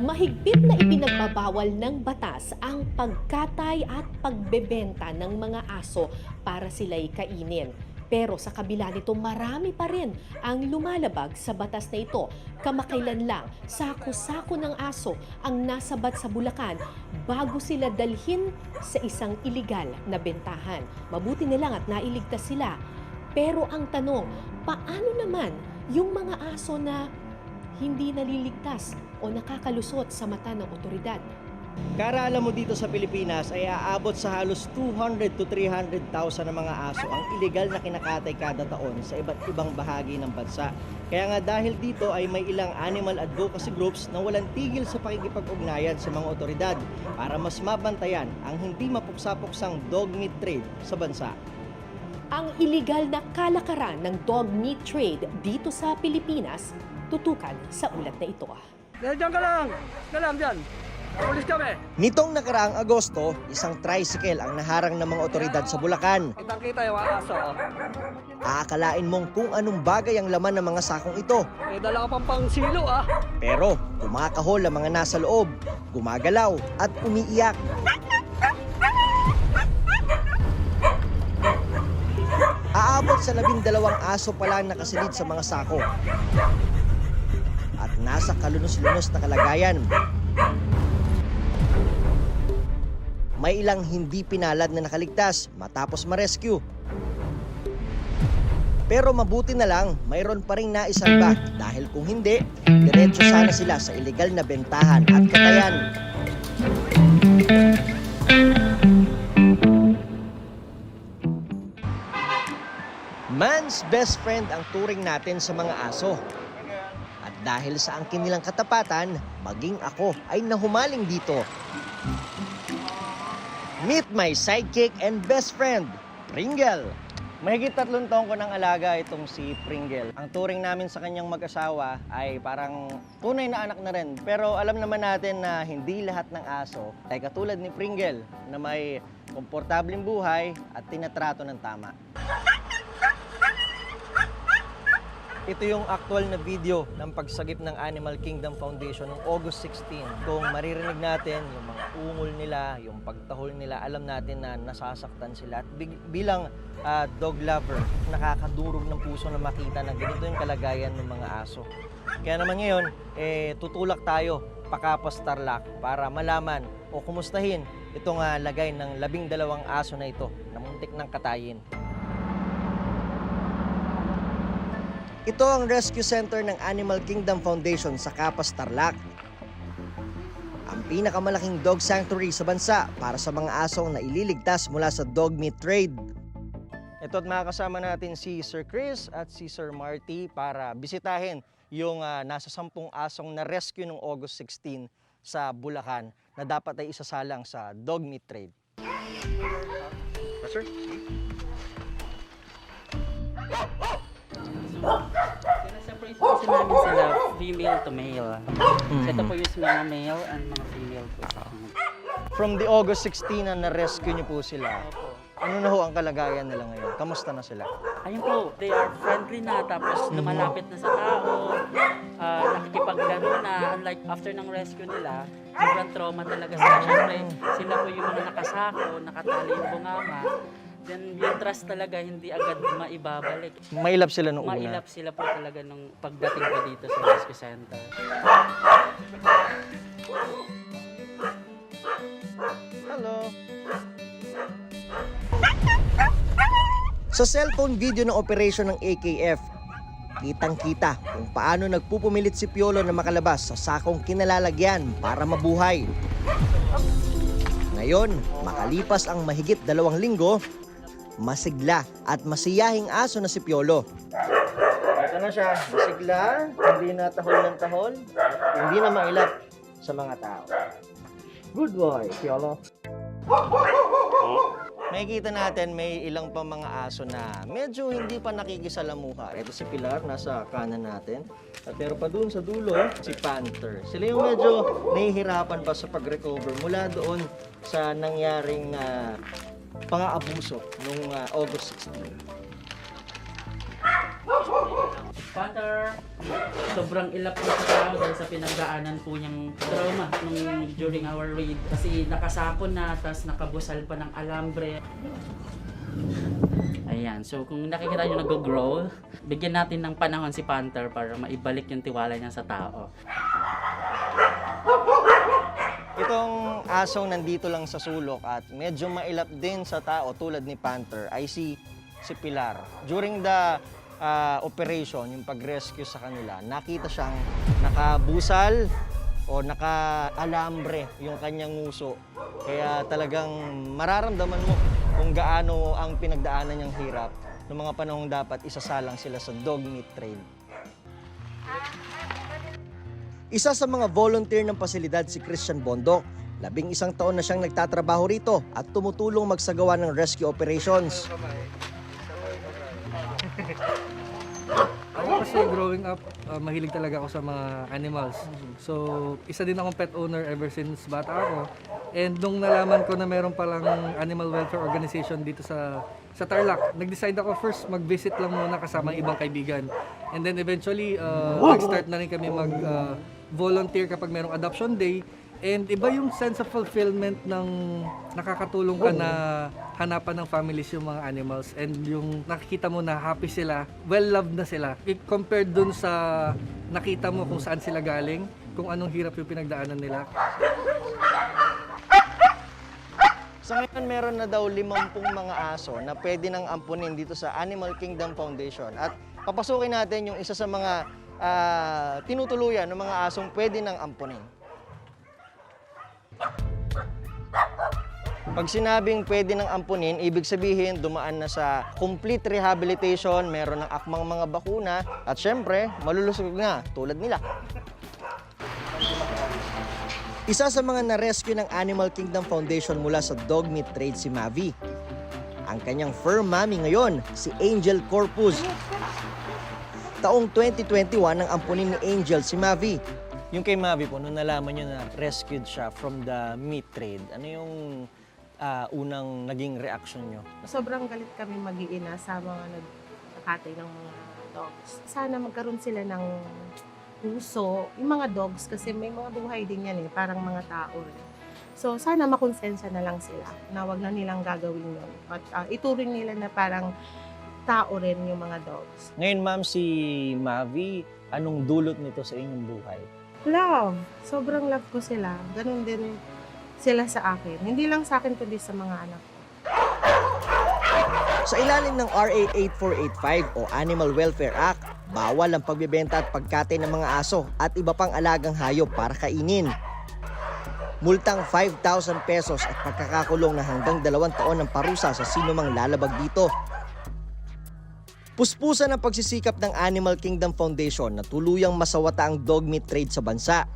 Mahigpit na ipinagbabawal ng batas ang pagkatay at pagbebenta ng mga aso para sila'y kainin. Pero sa kabila nito, marami pa rin ang lumalabag sa batas na ito. Kamakailan lang, sako-sako ng aso ang nasabat sa Bulacan bago sila dalhin sa isang iligal na bentahan. Mabuti na lang at nailigtas sila. Pero ang tanong, paano naman yung mga aso na hindi naliligtas o nakakalusot sa mata ng otoridad? Kara alam mo dito sa Pilipinas ay aabot sa halos 200 to 300,000 na mga aso ang illegal na kinakatay kada taon sa iba't ibang bahagi ng bansa. Kaya nga dahil dito ay may ilang animal advocacy groups na walang tigil sa pakikipag-ugnayan sa mga otoridad para mas mabantayan ang hindi mapuksa-puksang dog meat trade sa bansa. Ang iligal na kalakaran ng dog meat trade dito sa Pilipinas, tutukan sa ulat na ito. Diyan ka lang! Diyan lang, diyan! Pulis kami! Nitong nakaraang Agosto, isang tricycle ang naharang ng mga otoridad sa Bulacan. Kitang kita yung aso. oh. Aakalain mong kung anong bagay ang laman ng mga sakong ito. May dala ka pang pang silo ah! Pero kumakahol ang mga nasa loob, gumagalaw at umiiyak. Aabot sa labing dalawang aso pa lang nakasilid sa mga sako. At nasa kalunos-lunos na kalagayan. May ilang hindi pinalad na nakaligtas matapos ma-rescue. Pero mabuti na lang, mayroon pa rin naisalba dahil kung hindi, diretso sana sila sa ilegal na bentahan at katayan. Man's best friend ang turing natin sa mga aso. At dahil sa angkin nilang katapatan, maging ako ay nahumaling dito. Meet my sidekick and best friend, Pringle. Mahigit tatlong taon ko ng alaga itong si Pringle. Ang turing namin sa kanyang mag-asawa ay parang tunay na anak na rin. Pero alam naman natin na hindi lahat ng aso ay katulad ni Pringle na may komportableng buhay at tinatrato ng tama. Ito yung actual na video ng pagsagip ng Animal Kingdom Foundation noong August 16. Kung maririnig natin yung mga ungol nila, yung pagtahol nila, alam natin na nasasaktan sila. At bilang ah, dog lover, nakakadurog ng puso na makita na ganito yung kalagayan ng mga aso. Kaya naman ngayon, eh, tutulak tayo pakapas Tarlac para malaman o kumustahin itong ah, lagay ng labing dalawang aso na ito na muntik ng katayin. Ito ang rescue center ng Animal Kingdom Foundation sa Capas, Tarlac. Ang pinakamalaking dog sanctuary sa bansa para sa mga asong na ililigtas mula sa dog meat trade. Ito at makakasama natin si Sir Chris at si Sir Marty para bisitahin yung ah, nasa sampung asong na rescue noong August 16 sa Bulacan na dapat ay isasalang sa dog meat trade. Sir? Sineseparate po kasi namin sila female to male. So ito po yung mga male and mga female po. From the August 16 na na-rescue niyo po sila, ano na ho ang kalagayan nila ngayon? Kamusta na sila? Ayun po, they are friendly na tapos lumalapit na sa tao, uh, nakikipaglaro na. Unlike after ng rescue nila, sobrang trauma talaga sila. Siyempre, sila po yung mga nakasako, nakatali yung bungama. Then yung trust talaga hindi agad maibabalik. Mailap sila nung una. Mailap sila po talaga nung pagdating ko dito sa rescue center. Hello. Sa cellphone video ng operation ng AKF, kitang-kita kung paano nagpupumilit si Piolo na makalabas sa sakong kinalalagyan para mabuhay. Ngayon, makalipas ang mahigit dalawang linggo, masigla at masiyahing aso na si Piolo. Ito na siya, masigla, hindi na tahol ng tahol, hindi na mailap sa mga tao. Good boy, Piolo. Makikita natin may ilang pa mga aso na medyo hindi pa nakikisalamuha. Ito si Pilar, nasa kanan natin. At pero pa doon sa dulo, si Panther. Sila yung medyo nahihirapan pa sa pag-recover mula doon sa nangyaring uh, pang-aabuso noong ah, August 16. Panther! Sobrang ilap po sa tao dahil sa pinagdaanan po niyang trauma nung during our raid. Kasi nakasako na, tapos nakabusal pa ng alambre. Ayan, so kung nakikita nyo nag-grow, bigyan natin ng panahon si Panther para maibalik yung tiwala niya sa tao. Itong asong nandito lang sa sulok at medyo mailap din sa tao tulad ni Panther ay si, si Pilar. During the ah, operation, yung pag-rescue sa kanila, nakita siyang nakabusal o naka-alambre yung kanyang nguso. Kaya talagang mararamdaman mo kung gaano ang pinagdaanan niyang hirap noong mga panahong dapat isasalang sila sa dog meat trade. Isa sa mga volunteer ng pasilidad si Christian Bondok. Labing isang taon na siyang nagtatrabaho rito at tumutulong magsagawa ng rescue operations. Ako kasi growing up, uh, mahilig talaga ako sa mga animals. So, isa din akong pet owner ever since bata ako. And nung nalaman ko na meron palang animal welfare organization dito sa sa Tarlac, nag-decide ako first mag-visit lang muna kasama ang ibang kaibigan. And then eventually, uh, nag-start na rin kami mag-volunteer kapag merong adoption day. And iba yung sense of fulfillment ng nakakatulong ka na hanapan ng families yung mga animals and yung nakikita mo na happy sila, well-loved na sila. I-compare dun sa nakita mo kung saan sila galing, kung anong hirap yung pinagdaanan nila. Sa ngayon, meron na daw limampung mga aso na pwede nang ampunin dito sa Animal Kingdom Foundation. At papasukin natin yung isa sa mga ah, tinutuluyan ng mga asong pwede nang ampunin. Pag sinabing pwede nang ampunin, ibig sabihin dumaan na sa complete rehabilitation, meron ng akmang mga bakuna, at syempre, malulusog nga, tulad nila. Isa sa mga na-rescue ng Animal Kingdom Foundation mula sa dog meat trade si Mavi. Ang kanyang fur mommy ngayon, si Angel Corpus. Taong 2021 nang ampunin ni Angel si Mavi. Yung kay Mavi po, nung nalaman niyo na rescued siya from the meat trade, ano yung ah, unang naging reaction niyo? sobrang galit kami mag-iina sa mga nagkakatay ng mga dogs. Sana magkaroon sila ng puso, yung mga dogs, kasi may mga buhay din yan eh, parang mga tao rin. So, sana makonsensya na lang sila na wag na nilang gagawin yun. At ah, ituring nila na parang tao rin yung mga dogs. Ngayon ma'am, si Mavi, anong dulot nito sa inyong buhay? Love. Sobrang love ko sila. Ganun din sila sa akin. Hindi lang sa akin, kundi sa mga anak ko. Sa ilalim ng RA 8485 o Animal Welfare Act, bawal ang pagbebenta at pagkatay ng mga aso at iba pang alagang hayop para kainin. Multang 5,000 pesos at pagkakakulong na hanggang dalawang taon ng parusa sa sino mang lalabag dito. Puspusan ang pagsisikap ng Animal Kingdom Foundation na tuluyang masawata ang dog meat trade sa bansa.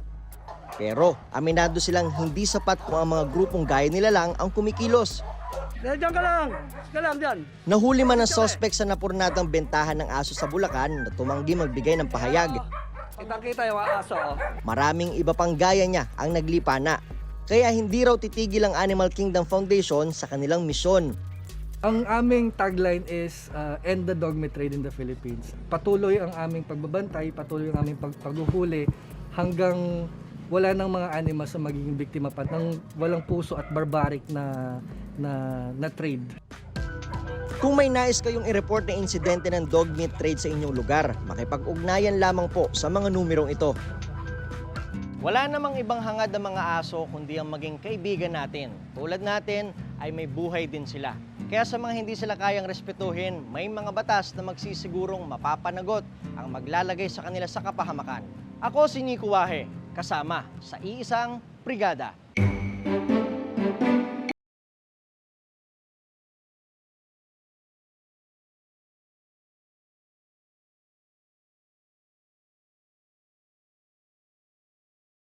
Pero aminado silang hindi sapat kung ang mga grupong gaya nila lang ang kumikilos. Dahil dyan ka lang! Ka lang dyan! Nahuli man ang sospek sa napurnadang bentahan ng aso sa Bulacan na tumanggi magbigay ng pahayag. Kita-kita yung aso, oh. Maraming iba pang gaya niya ang naglipa na. Kaya hindi raw titigil ang Animal Kingdom Foundation sa kanilang misyon. Ang aming tagline is uh, End the dog meat trade in the Philippines. Patuloy ang aming pagbabantay, patuloy ang aming pag paghuhuli hanggang wala ng mga animals na magiging biktima pa ng walang puso at barbaric na na, na trade. Kung may nais kayong i-report na insidente ng dog meat trade sa inyong lugar, makipag-ugnayan lamang po sa mga numerong ito. Wala namang ibang hangad ng mga aso kundi ang maging kaibigan natin. Tulad natin ay may buhay din sila. Kaya sa mga hindi sila kayang respetuhin, may mga batas na magsisigurong mapapanagot ang maglalagay sa kanila sa kapahamakan. Ako si Nico Wahe, kasama sa iisang brigada